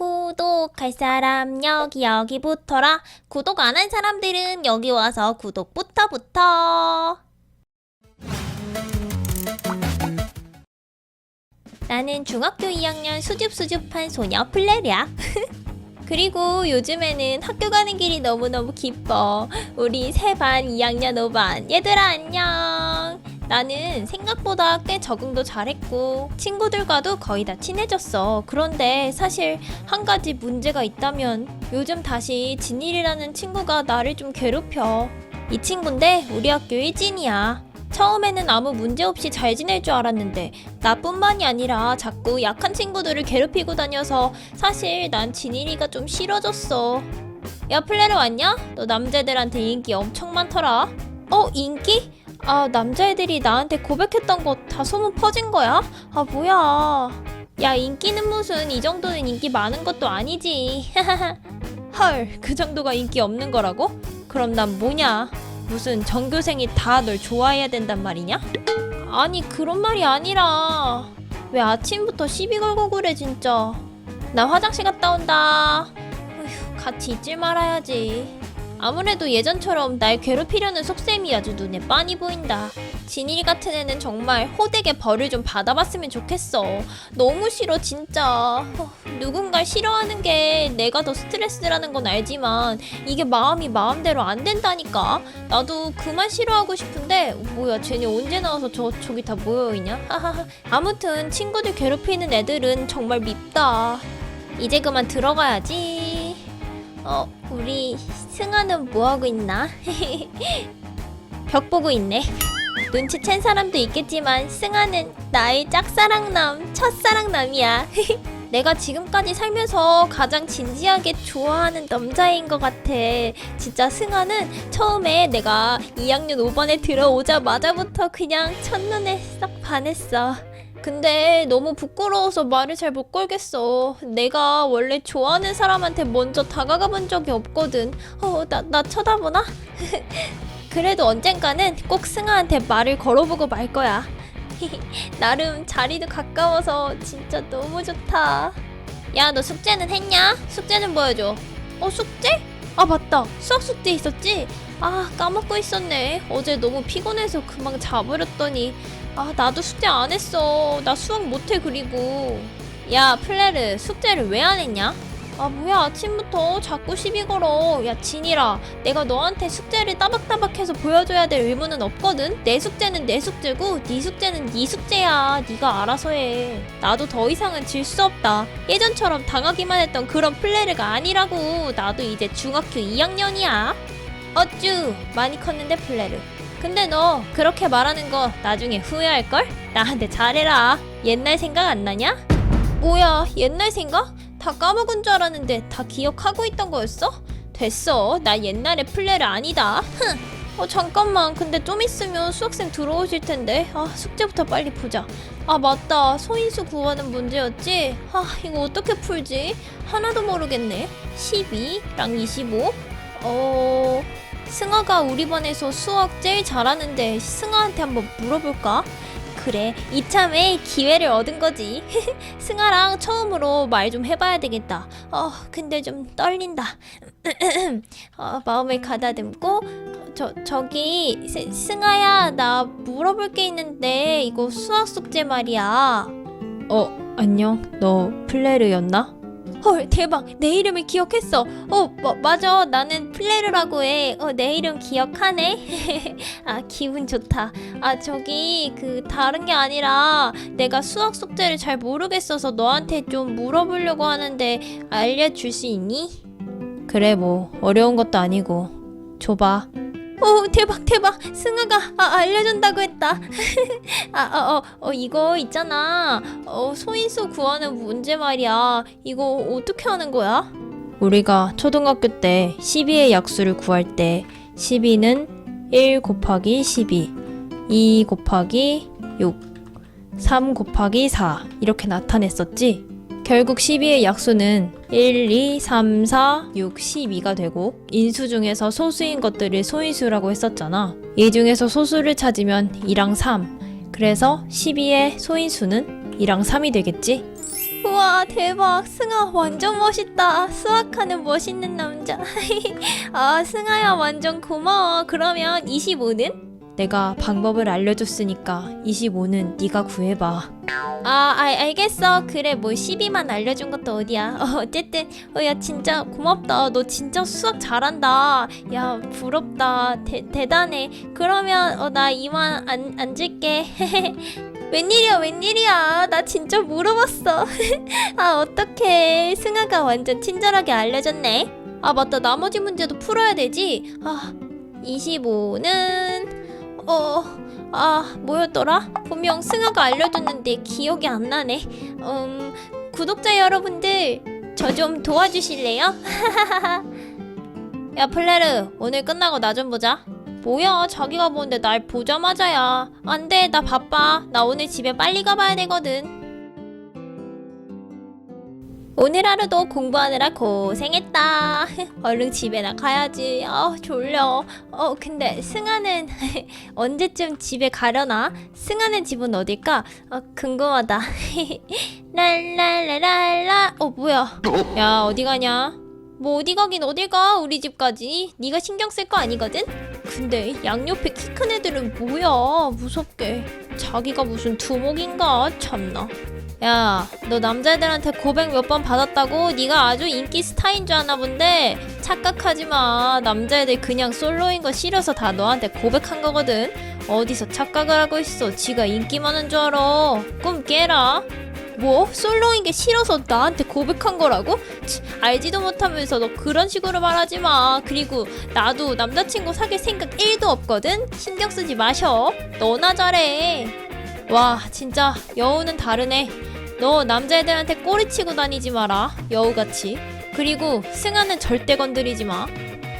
구독할 사람 여기 여기 붙어라. 구독 안 한 사람들은 여기 와서 구독부터 붙어. 나는 중학교 2학년 수줍수줍한 소녀 플레리야. 그리고 요즘에는 학교 가는 길이 너무너무 기뻐. 우리 세 반 2학년 5반. 얘들아 안녕. 나는 생각보다 꽤 적응도 잘했고 친구들과도 거의 다 친해졌어. 그런데 사실 한 가지 문제가 있다면 요즘 다시 진일이라는 친구가 나를 좀 괴롭혀. 이 친구인데 우리 학교 일진이야. 처음에는 아무 문제 없이 잘 지낼 줄 알았는데 나뿐만이 아니라 자꾸 약한 친구들을 괴롭히고 다녀서 사실 난 진일이가 좀 싫어졌어. 야 플레르 왔냐? 너 남자애들한테 인기 엄청 많더라. 어 인기? 아 남자애들이 나한테 고백했던 거 다 소문 퍼진 거야? 아 뭐야? 야 인기는 무슨 이 정도는 인기 많은 것도 아니지. 헐 그 정도가 인기 없는 거라고? 그럼 난 뭐냐? 무슨 전교생이 다 널 좋아해야 된단 말이냐? 아니 그런 말이 아니라 왜 아침부터 시비 걸고 그래 진짜 나 화장실 갔다 온다 어휴 같이 있질 말아야지 아무래도 예전처럼 날 괴롭히려는 속셈이 아주 눈에 빤히 보인다. 진일 같은 애는 정말 호되게 벌을 좀 받아봤으면 좋겠어. 너무 싫어 진짜. 어, 누군가 싫어하는 게 내가 더 스트레스라는 건 알지만 이게 마음이 마음대로 안 된다니까. 나도 그만 싫어하고 싶은데 뭐야 쟤네 언제 나와서 저 저기 다 모여있냐? 아무튼 친구들 괴롭히는 애들은 정말 밉다. 이제 그만 들어가야지 어 우리 승아는 뭐하고 있나 벽 보고 있네 눈치챈 사람도 있겠지만 승아는 나의 짝사랑남 첫사랑남이야 내가 지금까지 살면서 가장 진지하게 좋아하는 남자인 것 같아. 진짜 승아는 처음에 내가 2학년 5반에 들어오자마자부터 그냥 첫눈에 싹 반했어. 근데 너무 부끄러워서 말을 잘 못 걸겠어. 내가 원래 좋아하는 사람한테 먼저 다가가 본 적이 없거든. 어, 나, 나 쳐다보나? 그래도 언젠가는 꼭 승아한테 말을 걸어보고 말 거야. 나름 자리도 가까워서 진짜 너무 좋다. 야, 너 숙제는 했냐? 숙제는 보여줘. 어, 숙제? 아, 맞다. 수학 숙제 있었지? 아, 까먹고 있었네. 어제 너무 피곤해서 금방 자버렸더니. 아, 나도 숙제 안 했어. 나 수학 못해, 그리고. 야, 플레르, 숙제를 왜 안 했냐? 아, 뭐야, 아침부터 자꾸 시비 걸어. 야, 진이라. 내가 너한테 숙제를 따박따박해서 보여줘야 될 의무는 없거든. 내 숙제는 내 숙제고 네 숙제는 네 숙제야. 네가 알아서 해. 나도 더 이상은 질 수 없다. 예전처럼 당하기만 했던 그런 플레르가 아니라고. 나도 이제 중학교 2학년이야. 어쭈 많이 컸는데 플레르. 근데 너 그렇게 말하는 거 나중에 후회할걸? 나한테 잘해라. 옛날 생각 안 나냐? 뭐야 옛날 생각? 다 까먹은 줄 알았는데 다 기억하고 있던 거였어? 됐어 나 옛날에 플레르 아니다 흥. 어 잠깐만 근데 좀 있으면 수학생 들어오실 텐데 아 숙제부터 빨리 보자 아 맞다 소인수 구하는 문제였지 아 이거 어떻게 풀지 하나도 모르겠네 12랑 25 어... 승아가 우리 반에서 수학 제일 잘하는데 승아한테 한번 물어볼까? 그래 이참에 기회를 얻은 거지. 승아랑 처음으로 말 좀 해봐야 되겠다. 어 근데 좀 떨린다. 어, 마음을 가다듬고 저 저기 스, 승아야 나 물어볼 게 있는데 이거 수학 숙제 말이야. 어 안녕. 너 플레르였나? 헐 대박. 내 이름을 기억했어. 어 마, 맞아. 나는 플레르라고 해어 내 이름 기억하네. 아 기분 좋다. 아 저기 그 다른 게 아니라 내가 수학 숙제를 잘 모르겠어서 너한테 좀 물어보려고 하는데 알려줄 수 있니? 그래 뭐. 어려운 것도 아니고. 줘봐 오 대박 대박. 승아가 아, 알려준다고 했다. 아어어 어, 어, 이거 있잖아. 어 소인수 구하는 문제 말이야. 이거 어떻게 하는 거야? 우리가 초등학교 때 12의 약수를 구할 때 12는 1 곱하기 12 2 곱하기 6 3 곱하기 4 이렇게 나타냈었지 결국 12의 약수는 1, 2, 3, 4, 6, 12가 되고 인수 중에서 소수인 것들을 소인수라고 했었잖아. 이 중에서 소수를 찾으면 2랑 3. 그래서 12의 소인수는 2랑 3이 되겠지? 우와 대박 승아 완전 멋있다 수학하는 멋있는 남자 아 승아야 완전 고마워 그러면 25는? 내가 방법을 알려줬으니까 25는 네가 구해봐 아, 알, 알겠어. 그래, 뭐 12만 알려준 것도 어디야. 어, 어쨌든, 어, 야, 진짜 고맙다. 너 진짜 수학 잘한다. 야, 부럽다. 대, 대단해. 그러면, 어, 나 2만 안, 안 줄게. 웬일이야, 웬일이야. 나 진짜 물어봤어. 아, 어떡해. 승아가 완전 친절하게 알려줬네. 아, 맞다. 나머지 문제도 풀어야 되지. 아, 25는, 어, 아, 뭐였더라? 분명 승아가 알려줬는데 기억이 안 나네. 음, 구독자 여러분들, 저 좀 도와주실래요? 야, 플레르, 오늘 끝나고 나 좀 보자. 뭐야, 자기가 보는데 날 보자마자야. 안 돼, 나 바빠. 나 오늘 집에 빨리 가봐야 되거든. 오늘 하루도 공부하느라 고생했다. 얼른 집에 나 가야지. 아, 졸려. 어, 근데 승아는 언제쯤 집에 가려나? 승아는 집은 어딜까? 어, 궁금하다. 랄랄랄랄라. 어, 뭐야? 야, 어디 가냐? 뭐 어디 가긴 어딜 가? 우리 집까지. 네가 신경 쓸 거 아니거든? 근데 양옆에 키 큰 애들은 뭐야? 무섭게. 자기가 무슨 두목인가? 참나. 야, 너 남자애들한테 고백 몇 번 받았다고? 네가 아주 인기 스타인 줄 아나 본데 착각하지 마. 남자애들 그냥 솔로인 거 싫어서 다 너한테 고백한 거거든. 어디서 착각을 하고 있어? 지가 인기 많은 줄 알아. 꿈 깨라. 뭐? 솔로인 게 싫어서 나한테 고백한 거라고? 치, 알지도 못하면서 너 그런 식으로 말하지 마. 그리고 나도 남자친구 사귈 생각 1도 없거든? 신경 쓰지 마셔. 너나 잘해. 와, 진짜 여우는 다르네. 너 남자애들한테 꼬리 치고 다니지 마라. 여우같이. 그리고 승아는 절대 건드리지 마.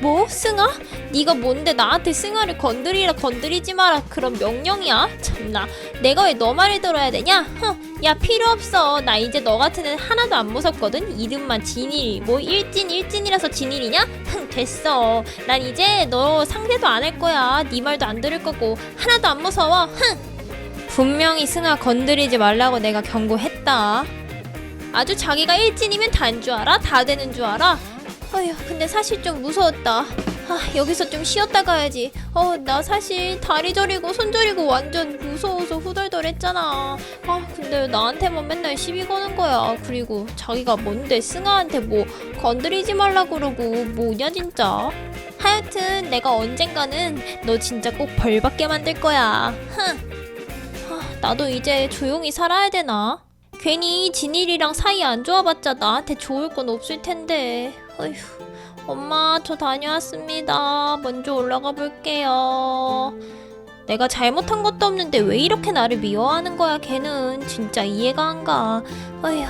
뭐? 승아? 네가 뭔데 나한테 승아를 건드리라 건드리지 마라 그런 명령이야? 참나 내가 왜 너 말을 들어야 되냐? 흥, 야 필요 없어 나 이제 너 같은 애는 하나도 안 무섭거든 이름만 진일 뭐 일진 일진이라서 진일이냐? 흥 됐어 난 이제 너 상대도 안 할 거야 네 말도 안 들을 거고 하나도 안 무서워 흥 분명히 승아 건드리지 말라고 내가 경고했다 아주 자기가 일진이면 다인 줄 알아? 다 되는 줄 알아? 어휴, 근데 사실 좀 무서웠다. 아, 여기서 좀 쉬었다 가야지. 어, 나 사실 다리 저리고 손 저리고 완전 무서워서 후덜덜했잖아. 아, 근데 나한테만 맨날 시비 거는 거야. 그리고 자기가 뭔데 승아한테 뭐 건드리지 말라 그러고 뭐냐 진짜. 하여튼 내가 언젠가는 너 진짜 꼭 벌받게 만들 거야. 흥. 아, 나도 이제 조용히 살아야 되나? 괜히 진일이랑 사이 안 좋아봤자 나한테 좋을 건 없을 텐데. 어휴, 엄마 저 다녀왔습니다. 먼저 올라가 볼게요. 내가 잘못한 것도 없는데 왜 이렇게 나를 미워하는 거야 걔는 진짜 이해가 안 가. 어휴.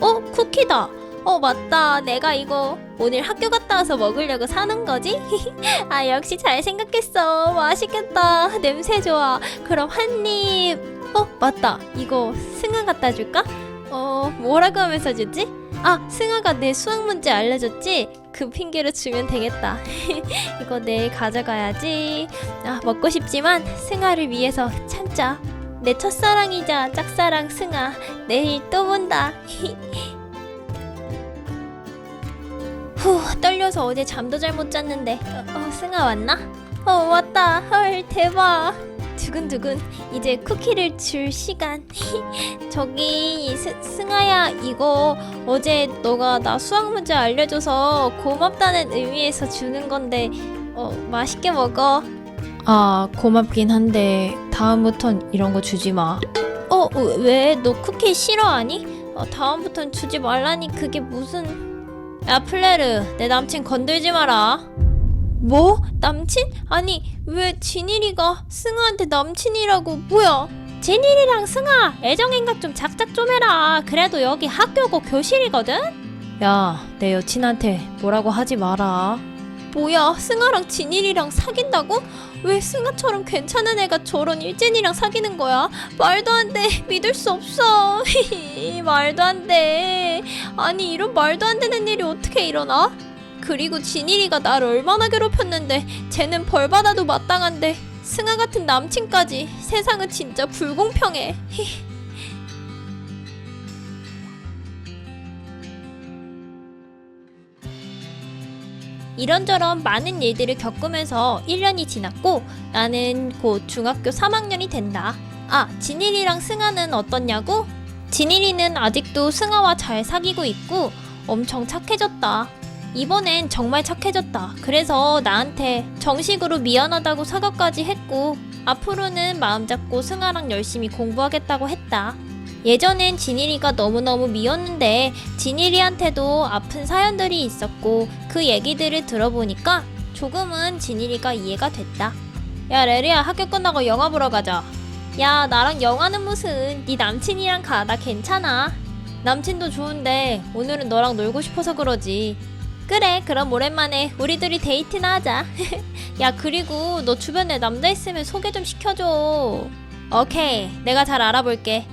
어 쿠키다. 어 맞다. 내가 이거 오늘 학교 갔다 와서 먹으려고 사는 거지? 아 역시 잘 생각했어. 맛있겠다. 냄새 좋아. 그럼 한 입. 어 맞다. 이거 승아 갖다 줄까? 어 뭐라고 하면서 주지? 아 승아가 내 수학 문제 알려줬지? 그 핑계로 주면 되겠다. 이거 내일 가져가야지. 아 먹고 싶지만 승아를 위해서 참자. 내 첫사랑이자 짝사랑 승아 내일 또 본다. 후 떨려서 어제 잠도 잘 못 잤는데 어, 어, 승아 왔나? 어 왔다 헐 대박 두근두근 이제 쿠키를 줄 시간 저기 스, 승아야 이거 어제 너가 나 수학 문제 알려줘서 고맙다는 의미에서 주는 건데 어 맛있게 먹어 아 고맙긴 한데 다음부턴 이런 거 주지 마 어, 왜? 너 쿠키 싫어하니? 어, 다음부턴 주지 말라니 그게 무슨... 야, 플레르, 내 남친 건들지 마라. 뭐? 남친? 아니, 왜 진일이가 승아한테 남친이라고, 뭐야? 진일이랑 승아, 애정행각 좀 작작 좀 해라. 그래도 여기 학교고 교실이거든? 야, 내 여친한테 뭐라고 하지 마라. 뭐야, 승아랑 진일이랑 사귄다고? 왜 승아처럼 괜찮은 애가 저런 일진이랑 사귀는 거야? 말도 안 돼. 믿을 수 없어. 말도 안 돼. 아니, 이런 말도 안 되는 일이 어떻게 일어나? 그리고 진일이가 나를 얼마나 괴롭혔는데 쟤는 벌 받아도 마땅한데 승아 같은 남친까지 세상은 진짜 불공평해. 이런저런 많은 일들을 겪으면서 1년이 지났고 나는 곧 중학교 3학년이 된다. 아, 진일이랑 승아는 어떻냐고? 진일이는 아직도 승아와 잘 사귀고 있고 엄청 착해졌다. 이번엔 정말 착해졌다. 그래서 나한테 정식으로 미안하다고 사과까지 했고 앞으로는 마음 잡고 승아랑 열심히 공부하겠다고 했다. 예전엔 진일이가 너무너무 미웠는데 진일이한테도 아픈 사연들이 있었고 그 얘기들을 들어보니까 조금은 진일이가 이해가 됐다. 야 레리야 학교 끝나고 영화 보러 가자. 야 나랑 영화는 무슨 네 남친이랑 가 나 괜찮아. 남친도 좋은데 오늘은 너랑 놀고 싶어서 그러지. 그래 그럼 오랜만에 우리 둘이 데이트나 하자. 야 그리고 너 주변에 남자 있으면 소개 좀 시켜줘. 오케이 내가 잘 알아볼게.